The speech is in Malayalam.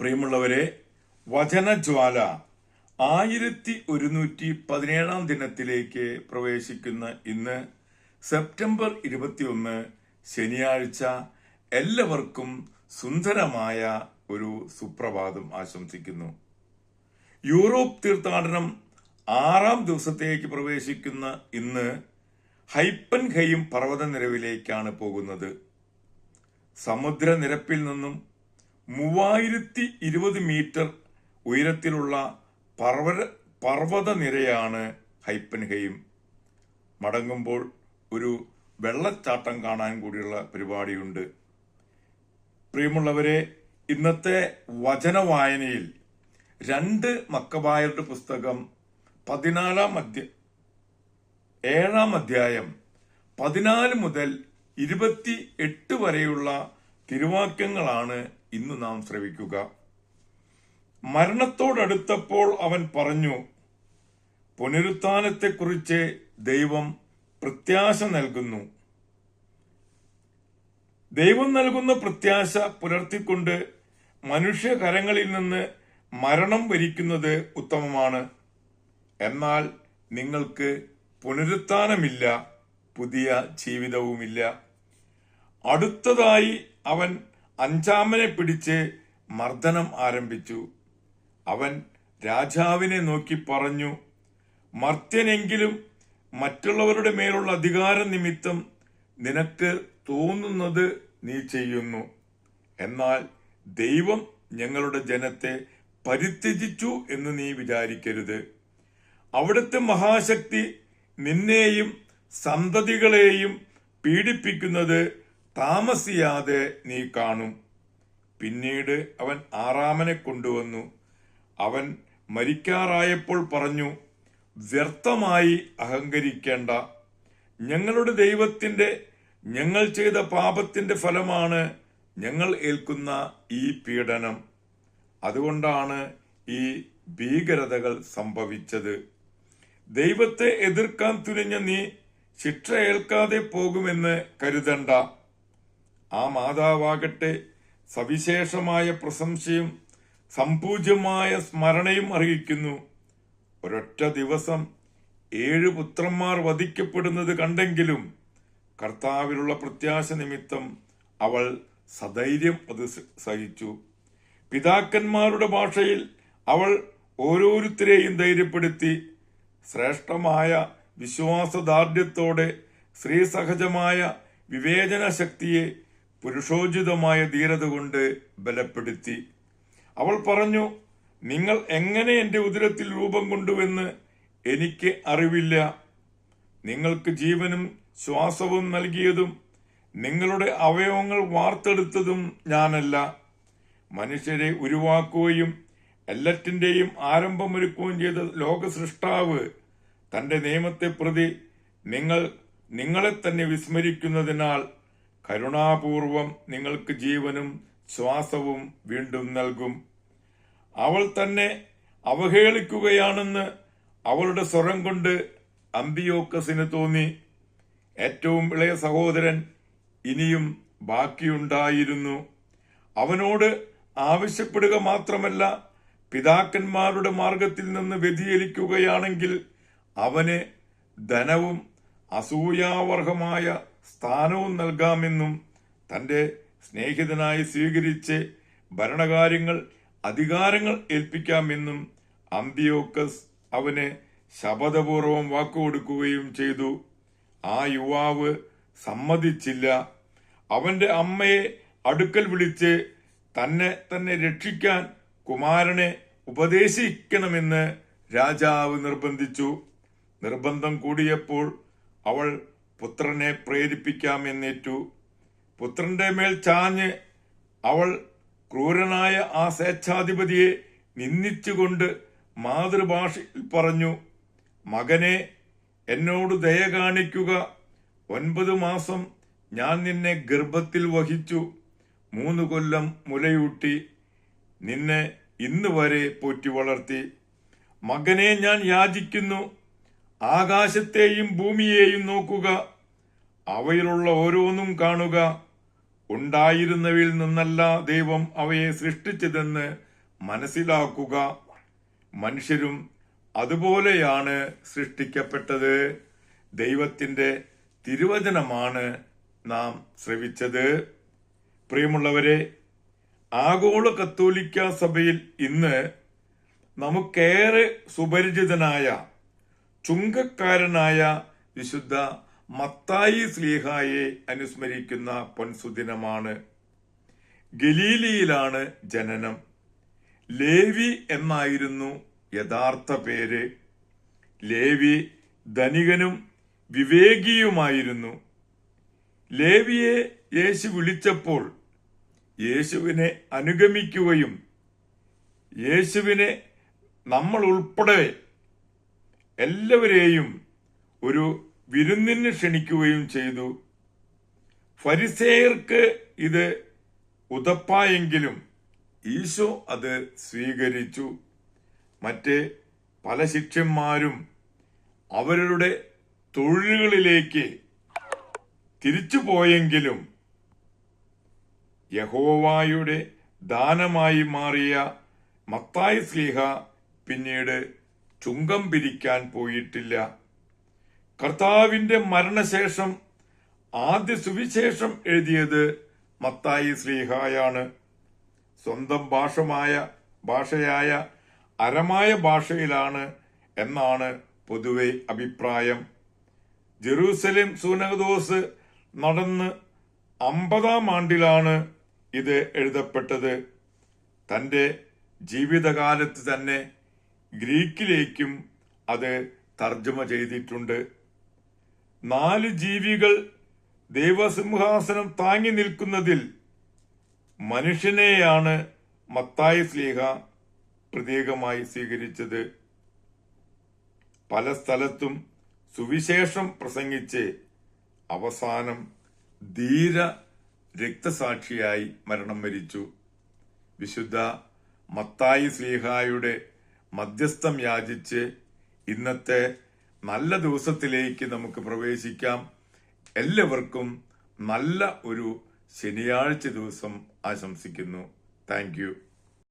പ്രിയമുള്ളവരെ വചനജ്വാല ആയിരത്തി ഒരുന്നൂറ്റി പതിനേഴാം ദിനത്തിലേക്ക് പ്രവേശിക്കുന്ന ഇന്ന് സെപ്റ്റംബർ ഇരുപത്തിയൊന്ന് ശനിയാഴ്ച എല്ലാവർക്കും സുന്ദരമായ ഒരു സുപ്രഭാതം ആശംസിക്കുന്നു. യൂറോപ്പ് തീർത്ഥാടനം ആറാം ദിവസത്തേക്ക് പ്രവേശിക്കുന്ന ഇന്ന് ഹൈപ്പൻ ഹെയും പർവതനിരവിലേക്കാണ് പോകുന്നത്. സമുദ്രനിരപ്പിൽ നിന്നും മൂവായിരത്തി ഇരുപത് മീറ്റർ ഉയരത്തിലുള്ള പർവത പർവതനിരയാണ് ഹൈപ്പൻഹെയും മടങ്ങുമ്പോൾ ഒരു വെള്ളച്ചാട്ടം കാണാൻ കൂടിയുള്ള പരിപാടിയുണ്ട്. പ്രിയമുള്ളവരെ ഇന്നത്തെ വചന വായനയിൽ രണ്ട് മക്കബായരുടെ പുസ്തകം പതിനാലാം അധ്യ ഏഴാം അധ്യായം പതിനാല് മുതൽ ഇരുപത്തി എട്ട് വരെയുള്ള തിരുവാക്യങ്ങളാണ് ഇന്ന് നാം ശ്രവിക്കുക. മരണത്തോടടുത്തപ്പോൾ അവൻ പറഞ്ഞു പുനരുത്ഥാനത്തെക്കുറിച്ച് ദൈവം പ്രത്യാശ നൽകുന്നു. ദൈവം നൽകുന്ന പ്രത്യാശ പുലർത്തിക്കൊണ്ട് മനുഷ്യകരങ്ങളിൽ നിന്ന് മരണം വരിക്കുന്നത് ഉത്തമമാണ്. എന്നാൽ നിങ്ങൾക്ക് പുനരുത്ഥാനമില്ല പുതിയ ജീവിതവുമില്ല. അടുത്തതായി അവൻ അഞ്ചാമനെ പിടിച്ച് മർദ്ദനം ആരംഭിച്ചു. അവൻ രാജാവിനെ നോക്കി പറഞ്ഞു മർത്യനെങ്കിലും മറ്റുള്ളവരുടെ മേലുള്ള അധികാര നിമിത്തം നിനക്ക് തോന്നുന്നത് നീ ചെയ്യുന്നു. എന്നാൽ ദൈവം ഞങ്ങളുടെ ജനത്തെ പരിത്യജിച്ചു എന്ന് നീ വിചാരിക്കരുത്. അവിടുത്തെ മഹാശക്തി നിന്നെയും സന്തതികളെയും പീഡിപ്പിക്കുന്നത് താമസിയാതെ നീ കാണും. പിന്നീട് അവൻ ആറാമനെ കൊണ്ടുവന്നു. അവൻ മരിക്കാറായപ്പോൾ പറഞ്ഞു വ്യർത്ഥമായി അഹങ്കരിക്കേണ്ട. ഞങ്ങളുടെ ദൈവത്തിന്റെ ഞങ്ങൾ ചെയ്ത പാപത്തിന്റെ ഫലമാണ് ഞങ്ങൾ ഏൽക്കുന്ന ഈ പീഡനം. അതുകൊണ്ടാണ് ഈ ഭീകരതകൾ സംഭവിച്ചത്. ദൈവത്തെ എതിർക്കാൻ തുനിഞ്ഞ നീ ശിക്ഷ ഏൽക്കാതെ പോകുമെന്ന് കരുതണ്ട. ആ മാതാവാകട്ടെ സവിശേഷമായ പ്രശംസയും സമ്പൂജ്യമായ സ്മരണയും അറിയിക്കുന്നു ഒരൊറ്റ ദിവസം ഏഴ് പുത്രന്മാർ വധിക്കപ്പെടുന്നത് കണ്ടെങ്കിലും കർത്താവിലുള്ള പ്രത്യാശ നിമിത്തം അവൾ സധൈര്യം അത് സഹിച്ചു. പിതാക്കന്മാരുടെ ഭാഷയിൽ അവൾ ഓരോരുത്തരെയും ധൈര്യപ്പെടുത്തി. ശ്രേഷ്ഠമായ വിശ്വാസദാർഢ്യത്തോടെ സ്ത്രീസഹജമായ വിവേചന ശക്തിയെ പുരുഷോചിതമായ ധീരത കൊണ്ട് ബലപ്പെടുത്തി. അവൾ പറഞ്ഞു നിങ്ങൾ എങ്ങനെ എന്റെ ഉദരത്തിൽ രൂപം കൊണ്ടുവെന്ന് എനിക്ക് അറിവില്ല. നിങ്ങൾക്ക് ജീവനും ശ്വാസവും നൽകിയതും നിങ്ങളുടെ അവയവങ്ങൾ വാർത്തെടുത്തതും ഞാനല്ല. മനുഷ്യരെ ഉരുവാക്കുകയും എല്ലാറ്റിന്റെയും ആരംഭമൊരുക്കുകയും ചെയ്ത ലോക സൃഷ്ടാവ് തന്റെ നിയമത്തെ പ്രതി നിങ്ങൾ നിങ്ങളെ തന്നെ വിസ്മരിക്കുന്നതിനാൽ കരുണാപൂർവം നിങ്ങൾക്ക് ജീവനും ശ്വാസവും വീണ്ടും നൽകും. അവൾ തന്നെ അവഹേളിക്കുകയാണെന്ന് അവളുടെ സ്വരം കൊണ്ട് അമ്പിയോക്കസിന് തോന്നി. ഏറ്റവും ഇളയ സഹോദരൻ ഇനിയും ബാക്കിയുണ്ടായിരുന്നു. അവനോട് ആവശ്യപ്പെടുക മാത്രമല്ല പിതാക്കന്മാരുടെ മാർഗത്തിൽ നിന്ന് വ്യതിചലിക്കുകയാണെങ്കിൽ അവന് ധനവും അസൂയാവർഹമായ സ്ഥാനവും നൽകാമെന്നും തന്റെ സ്നേഹിതനായി സ്വീകരിച്ച് ഭരണകാര്യങ്ങൾ അധികാരങ്ങൾ ഏൽപ്പിക്കാമെന്നും അന്തിയോക്കസ് അവന് ശപഥപൂർവം വാക്കുകൊടുക്കുകയും ചെയ്തു. ആ യുവാവ് സമ്മതിച്ചില്ല. അവന്റെ അമ്മയെ അടുക്കൽ വിളിച്ച് തന്നെ തന്നെ രക്ഷിക്കാൻ കുമാരനെ ഉപദേശിക്കണമെന്ന് രാജാവ് നിർബന്ധിച്ചു. നിർബന്ധം കൂടിയപ്പോൾ അവൾ പുത്രനെ പ്രേരിപ്പിക്കാമെന്നേറ്റു പുത്രന്റെ മേൽ ചാഞ്ഞ് അവൾ ക്രൂരനായ ആ സ്വേച്ഛാധിപതിയെ നിന്ദിച്ചുകൊണ്ട് മാതൃഭാഷയിൽ പറഞ്ഞു മകനെ എന്നോട് ദയ കാണിക്കുക. ഒൻപത് മാസം ഞാൻ നിന്നെ ഗർഭത്തിൽ വഹിച്ചു. മൂന്ന് കൊല്ലം മുലയൂട്ടി. നിന്നെ ഇന്ന് വരെ പോറ്റി വളർത്തി. മകനെ ഞാൻ യാചിക്കുന്നു. ആകാശത്തെയും ഭൂമിയെയും നോക്കുക. അവയിലുള്ള ഓരോന്നും കാണുക. ഉണ്ടായിരുന്നവയിൽ നിന്നല്ല ദൈവം അവയെ സൃഷ്ടിച്ചതെന്ന് മനസ്സിലാക്കുക. മനുഷ്യരും അതുപോലെയാണ് സൃഷ്ടിക്കപ്പെട്ടത്. ദൈവത്തിന്റെ തിരുവചനമാണ് നാം ശ്രവിച്ചത്. പ്രിയമുള്ളവരെ ആഗോള കത്തോലിക്ക സഭയിൽ ഇന്ന് നമുക്കേറെ സുപരിചിതനായ ചുങ്കക്കാരനായ വിശുദ്ധ മത്തായി സ്ലീഹായെ അനുസ്മരിക്കുന്ന പൊൻസുദിനമാണ്. ഗലീലിയിലാണ് ജനനം. ലേവി എന്നായിരുന്നു യഥാർത്ഥ പേര്. ലേവി ധനികനും വിവേകിയുമായിരുന്നു. ലേവിയെ യേശു വിളിച്ചപ്പോൾ യേശുവിനെ അനുഗമിക്കുകയും യേശുവിനെ നമ്മൾ ഉൾപ്പെടെ എല്ലാവരെയും ഒരു വിരുന്നിന് ക്ഷണിക്കുകയും ചെയ്തു. ഫരിസേയർക്ക് ഇത് ഉതപ്പായെങ്കിലും ഈശോ അത് സ്വീകരിച്ചു. മറ്റ് പല ശിഷ്യന്മാരും അവരുടെ തൊഴിലുകളിലേക്ക് തിരിച്ചു പോയെങ്കിലും യഹോവായുടെ ദാനമായി മാറിയ മത്തായി സ്ലീഹ പിന്നീട് ചുങ്കം പിരിക്കാൻ പോയിട്ടില്ല. കർത്താവിന്റെ മരണശേഷം ആദ്യ സുവിശേഷം എഴുതിയത് മത്തായി ശ്രീഹായാണ് സ്വന്തം ഭാഷമായ ഭാഷയായ അരമായ ഭാഷയിലാണ് എന്നാണ് പൊതുവെ അഭിപ്രായം. ജെറൂസലേം സൂനകദോസ് നടന്ന് അമ്പതാം ആണ്ടിലാണ് ഇത് എഴുതപ്പെട്ടത്. തന്റെ ജീവിതകാലത്ത് തന്നെ ഗ്രീക്കിലേക്കും അത് തർജമ ചെയ്തിട്ടുണ്ട്. നാല് ജീവികൾ ദൈവസിംഹാസനം താങ്ങി നിൽക്കുന്നതിൽ മനുഷ്യനെയാണ് മത്തായി സ്ലീഹ പ്രത്യേകമായി സ്വീകരിച്ചത്. പല സ്ഥലത്തും സുവിശേഷം പ്രസംഗിച്ച് അവസാനം ധീര രക്തസാക്ഷിയായി മരണം വരിച്ചു. വിശുദ്ധ മത്തായി സ്ലീഹായുടെ മധ്യസ്ഥം യാചിച്ച് ഇന്നത്തെ നല്ല ദിവസത്തിലേക്ക് നമുക്ക് പ്രവേശിക്കാം. എല്ലാവർക്കും നല്ല ഒരു ശനിയാഴ്ച ദിവസം ആശംസിക്കുന്നു. താങ്ക്